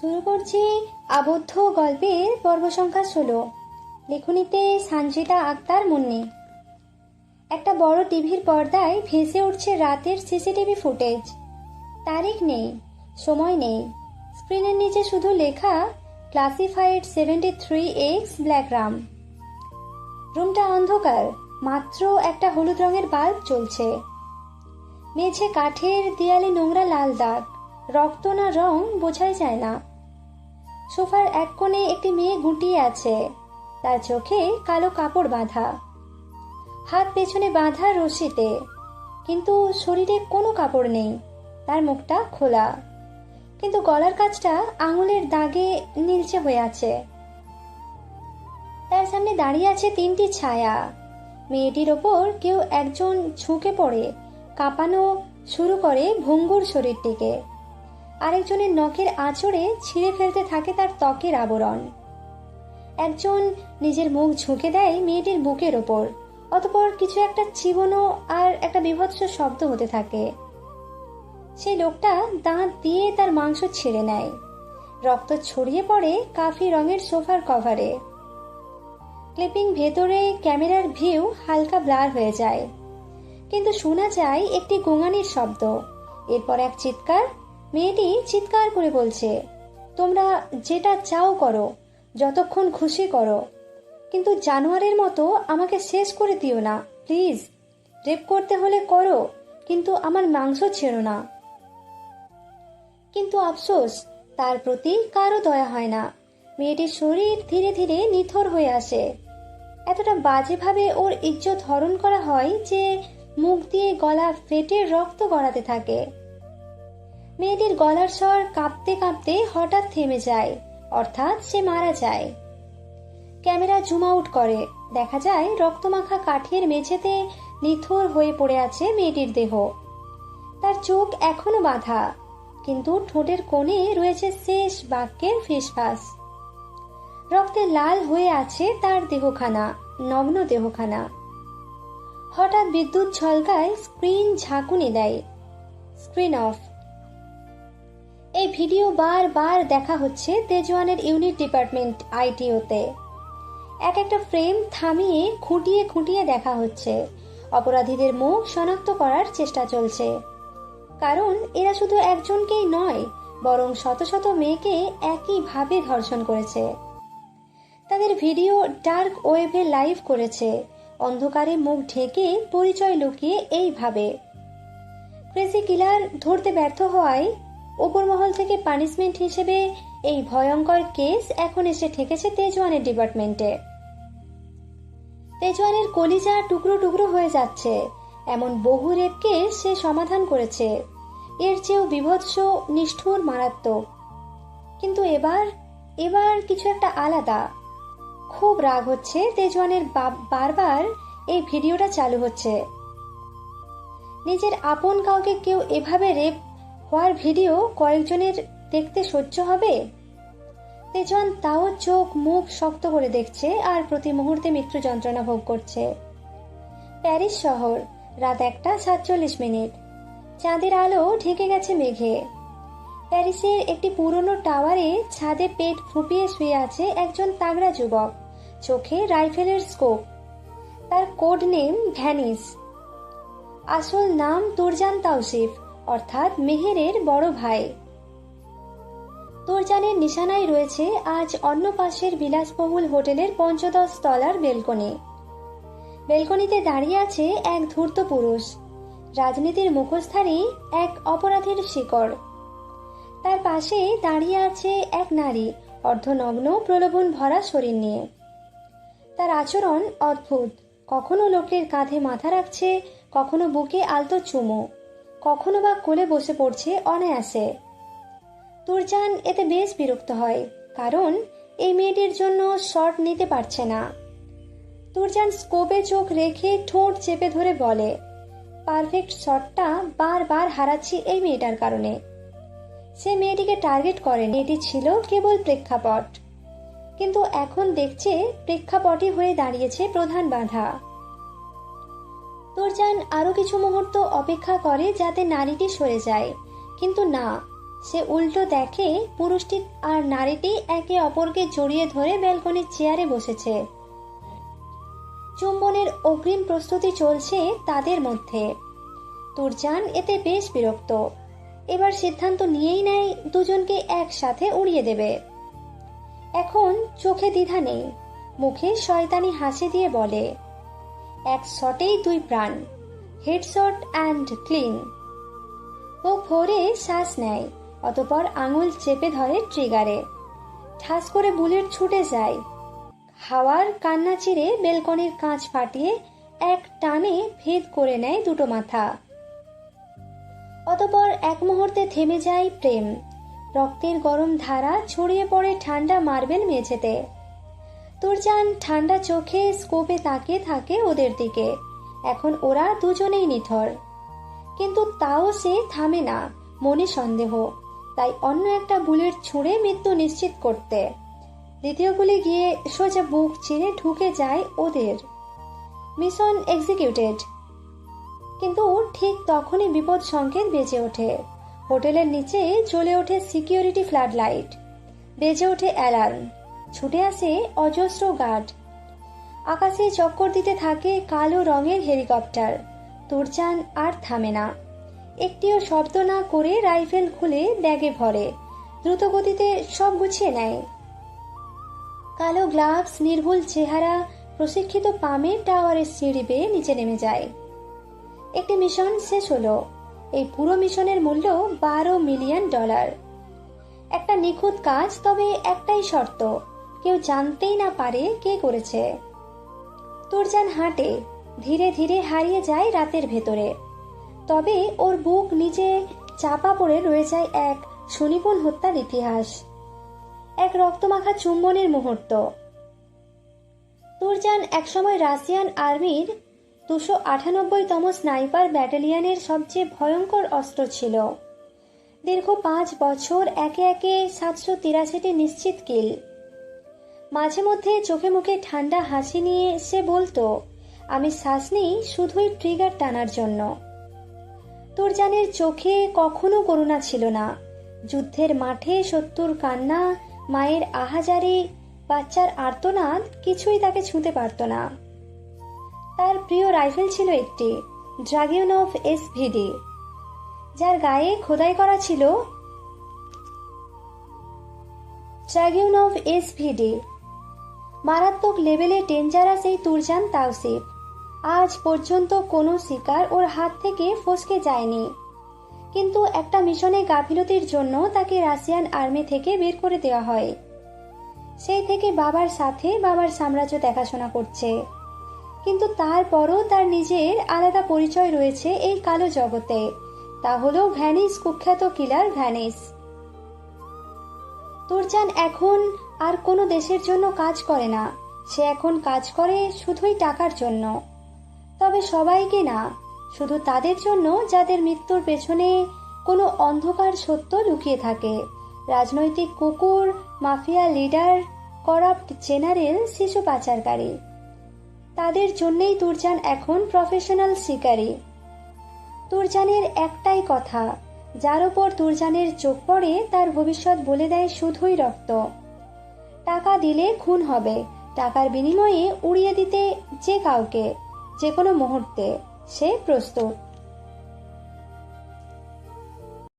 শুরু করছি আবদ্ধ গল্পের পর্ব সংখ্যা ষোলো। লেখনীতে সানজিদা আক্তার মুন্নি। একটা বড় টিভির পর্দায় ভেসে উঠছে রাতের সিসিটিভি ফুটেজ। তারিখ নেই, সময় নেই। স্ক্রিনের নিচে শুধু লেখা, classified seventy three X black ram. রুমটা অন্ধকার, মাত্র একটা হলুদ রঙের বাল্ব চলছে মেঝে কাঠের দেয়ালে নোংরা লাল দাগ। রক্ত না রং বোঝাই যায় না। সোফার এক কোণে একটি মেয়ে গুটিয়ে আছে। তার চোখে কালো কাপড় বাঁধা। হাত পেছনে বাঁধা রশিতে। কিন্তু শরীরে কোনো কাপড় নেই। তার মুখটা খোলা। কিন্তু গলার কাজটা আঙুলের দাগে নীলচে হয়ে আছে। তার সামনে দাঁড়িয়ে আছে তিনটি ছায়া। মেয়েটির ওপর কেউ একজন ঝুঁকে পড়ে, কাঁপানো শুরু করে ভঙ্গুর শরীরটিকে। আরেকজনের নখের আঁচড়ে ছিঁড়ে ফেলতে থাকে তার ত্বকের আবরণ। একজন নিজের মুখ ঝুঁকে দেয় মেয়েটির বুকের ওপর, অতপর কিছু একটা চিবনো আর একটা বিভৎস শব্দ হতে থাকে। সেই লোকটা দাঁত দিয়ে তার মাংস ছিঁড়ে নেয়। রক্ত ছড়িয়ে পড়ে কাফি রঙের সোফার কভারে। ক্লিপিং ভেতরে ক্যামেরার ভিউ হালকা ব্লার হয়ে যায়। কিন্তু শোনা যায় একটি গোঙানির শব্দ। এরপর এক চিৎকার মেয়েটি চিৎকার করে বলছে, তোমরা যেটা চাও করো, যতক্ষণ খুশি করো। কিন্তু জানোয়ারের মতো আমাকে শেষ করে দিও না, প্লিজ। রেপ করতে হলে করো, কিন্তু আমার মাংস ছেড়ো না। কিন্তু আফসোস, তার প্রতি কারও দয়া হয় না। মেয়েটির শরীর ধীরে ধীরে নিথর হয়ে আসে। এতটা বাজেভাবে ওর ইজ্জত হরণ করা হয় যে মুখ দিয়ে গলা ফেটে রক্ত গড়াতে থাকে। মেয়েটির গলার স্বর কাঁপতে কাঁপতে হঠাৎ থেমে যায়, অর্থাৎ সে মারা যায়। ক্যামেরা জুম আউট করে। দেখা যায়, রক্তমাখা কাঠের মেঝেতে নিথর হয়ে পড়ে আছে মেয়েটির দেহ। তার চোখ এখনও বাঁধা, কিন্তু ঠোঁটের কোণে রয়েছে শেষ বাক্যের ফিসফাস। রক্তে লাল হয়ে আছে তার দেহখানা, নগ্ন দেহখানা। হঠাৎ বিদ্যুৎ ঝলকায় স্ক্রিন ঝাঁকুনি দেয়। Screen off. এই ভিডিও বারবার দেখা হচ্ছে তেজওয়ানের ইউনিট ডিপার্টমেন্ট আইটিওতে। এক একটা ফ্রেম থামিয়ে খুঁটিয়ে খুঁটিয়ে দেখা হচ্ছে। অপরাধীদের মুখ শনাক্ত করার চেষ্টা চলছে। কারণ এরা শুধু একজনকেই নয়, বরং শত শত মেয়েকে একইভাবে ধর্ষণ করেছে। তাদের ভিডিও ডার্ক ওয়েবে লাইভ করেছে। অন্ধকারে মুখ ঢেকে পরিচয় লুকিয়ে এইভাবে। ক্রেজি কিলার ধরতে ব্যর্থ হওয়ায় ওপর মহল থেকে পানিশমেন্ট হিসেবে এই ভয়ঙ্কর কেস এখন এসে ঠেকেছে তেজওয়ানের ডিপার্টমেন্টে তেজওয়ানের কলিজা টুকরো টুকরো হয়ে যাচ্ছে। এমন বহু রেপ কেস সে সমাধান করেছে। এর চেয়েও বিভৎস, নিষ্ঠুর, মারাত্মক। কিন্তু এবার এবার কিছু একটা আলাদা। খুব রাগ হচ্ছে তেজওয়ানের বারবার এই ভিডিওটা চালু হচ্ছে। নিজের আপন কাউকে কেউ এভাবে রেপ হওয়ার ভিডিও কয়েকজনের দেখতে সহ্য হবে? তেজওয়ান তাও চোখ মুখ শক্ত করে দেখছে আর প্রতি মুহূর্তে মৃত্যু যন্ত্রণা ভোগ করছে। প্যারিস শহর, রাত একটা সাতচল্লিশ মিনিট। চাঁদের আলো ঢেকে গেছে মেঘে। প্যারিসের একটি পুরনো টাওয়ারে ছাদে পেট ফুপিয়ে শুয়ে আছে একজন তাগড়া যুবক। চোখে রাইফেলের স্কোপ। তার কোড নেম ভ্যানিস। আসল নাম তুরজান তাওসিফ। অর্থাৎ মেহেরের বড় ভাই। তোরজানের নিশানায় রয়েছে আজ অন্য পাশের বিলাসবহুল হোটেলের পঞ্চদশ তলার বেলকনি। বেলকনিতে দাঁড়িয়ে আছে এক ধূর্ত পুরুষ। রাজনীতির মুখোশধারী এক অপরাধের শিকড়। তার পাশে দাঁড়িয়ে আছে এক নারী, অর্ধনগ্ন, প্রলোভন ভরা শরীর নিয়ে। তার আচরণ অদ্ভুত। কখনো লোকের কাঁধে মাথা রাখছে, কখনো বুকে আলতো চুমো। কখনো বা কোলে বসে পড়ছে অনায়াসে। তুরজান এতে বেশ বিরক্ত হয়, কারণ এই মেয়েটির জন্য শট নিতে পারছে না। তুরজান স্কোপে চোখ রেখে ঠোঁট চেপে ধরে বলে, পারফেক্ট শটটা বারবার হারাচ্ছি এই মেয়েটার কারণে। সে মেয়েটিকে টার্গেট করেনি। এটি ছিল কেবল প্রেক্ষাপট। কিন্তু এখন দেখছে প্রেক্ষাপটই হয়ে দাঁড়িয়েছে প্রধান বাধা। তোরজান আরও কিছু মুহূর্ত অপেক্ষা করে যাতে নারীটি সরে যায়। কিন্তু না, সে উল্টো দেখে পুরুষটি আর নারীটি একে অপরকে জড়িয়ে ধরে ব্যালকনির চেয়ারে বসেছে। চুম্বনের অগ্রিম প্রস্তুতি চলছে তাদের মধ্যে। তুরজান এতে বেশ বিরক্ত। এবার সিদ্ধান্ত নিয়েই নেয় দুজনকে একসাথে উড়িয়ে দেবে। এখন চোখে দ্বিধা নেই। মুখে শয়তানি হাসি দিয়ে বলে এক শটেই দুই প্রাণ। হেডশট অ্যান্ড ক্লিন ও ভোরে শ্বাস নেয়, অতপর আঙুল চেপে ধরে ট্রিগারে ঠাস করে বুলেট ছুটে যায়। হাওয়ার কান্না চিরে বেলকনির কাঁচ ফাটিয়ে এক টানে ভেদ করে নেয় দুটো মাথা। অতপর এক মুহূর্তে থেমে যায় প্রেম। রক্তের গরম ধারা ছড়িয়ে পড়ে ঠান্ডা মার্বেল মেঝেতে। তুরজান ঠান্ডা চোখে স্কোপে তাকিয়ে থাকে ওদের দিকে। এখন ওরা দুজনেই নিথর। কিন্তু তাও সে থামে না, মনে সন্দেহ। তাই অন্য একটা বুলেট ছুঁড়ে মৃত্যু নিশ্চিত করতে। দ্বিতীয় গুলি গিয়ে সোজা বুক চিরে ঢুকে যায় ওদের। Mission executed. কিন্তু ঠিক তখনই বিপদ সংকেত বেজে ওঠে। হোটেলের নিচে জ্বলে ওঠে সিকিউরিটি ফ্লাড লাইট বেজে ওঠে অ্যালার্ম। ছুটে আসে অজস্র গার্ড। আকাশে চক্কর দিতে থাকে কালো রঙের হেলিকপ্টার। তুরচান আর থামে না। একটিও শব্দ না করে রাইফেল খুলে ব্যাগে ভরে। দ্রুত গতিতে সব গুছিয়ে নেয়। কালো গ্লাভস, নির্ভুল চেহারা, প্রশিক্ষিত পামে টাওয়ারের সিঁড়ি বেয়ে নিচে নেমে যায়। একটি মিশন শেষ হলো। এই পুরো মিশনের মূল্য বারো মিলিয়ন ডলার। একটা নিখুঁত কাজ, তবে একটাই শর্ত। কেউ জানতেই না পারে কে করেছে। তুরজান হাঁটে, ধীরে ধীরে হারিয়ে যায় রাতের ভেতরে। তবে ওর বুক নিচে চাপা পড়ে রয়ে যায় এক সুনিপুণ হত্যার ইতিহাস। এক রক্তমাখা চুম্বনের মুহূর্ত। তুরজান একসময় রাশিয়ান আর্মির দুশো আটানব্বইতম স্নাইপার ব্যাটালিয়ানের সবচেয়ে ভয়ঙ্কর অস্ত্র ছিল। দীর্ঘ পাঁচ বছর একে একে সাতশো তিরাশিটি নিশ্চিত কিল। মাঝে মধ্যে চোখে মুখে ঠান্ডা হাসি নিয়ে সে বলতো, আমি শ্বাস নিই, শুধুই ট্রিগার টানার জন্য। তুরজানের চোখে কখনো করুণা ছিল না। যুদ্ধের মাঠে শত্রুর কান্না, মায়ের আহাজারি, বাচ্চার আর্তনাদ কিছুই তাকে ছুঁতে পারত না। তার প্রিয় রাইফেল ছিল একটি ড্রাগিউনভ এসভিডি যার গায়ে খোদাই করা ছিল ড্রাগিউনভ এসভিডি মারাত্মক লেভেলে ডেঞ্জারাস এই তুরজান তাওসিফ। আজ পর্যন্ত কোনো শিকার ওর হাত থেকে ফসকে যায়নি। কিন্তু একটা মিশনে গাফিলতির জন্য তাকে রাশিয়ান আর্মি থেকে বের করে দেওয়া হয়। সেই থেকে বাবার সাথে বাবার সাম্রাজ্য দেখাশোনা করছে। কিন্তু তারপরও তার নিজের আলাদা পরিচয় রয়েছে এই কালো জগতে। তা হল ভ্যানিস কুখ্যাত কিলার ভ্যানিস। তুরজান এখন আর কোনো দেশের জন্য কাজ করে না। সে এখন কাজ করে শুধুই টাকার জন্য। তবে সবাইকে না, শুধু তাদের জন্য যাদের মৃত্যুর পেছনে কোনো অন্ধকার সত্য লুকিয়ে থাকে। রাজনৈতিক কুকুর, মাফিয়া লিডার, করাপ্ট জেনারেল, শিশু পাচারকারী। তাদের জন্যেই তুরজান এখন প্রফেশনাল শিকারী। তুরজানের একটাই কথা, যার ওপর তুরজানের চোখ পড়ে তার ভবিষ্যৎ বলে দেয় শুধুই রক্ত। টাকা দিলে খুন হবে। টাকার বিনিময়ে উড়িয়ে দিতে যে কাউকে, যে কোনো মুহূর্তে সে প্রস্তুত।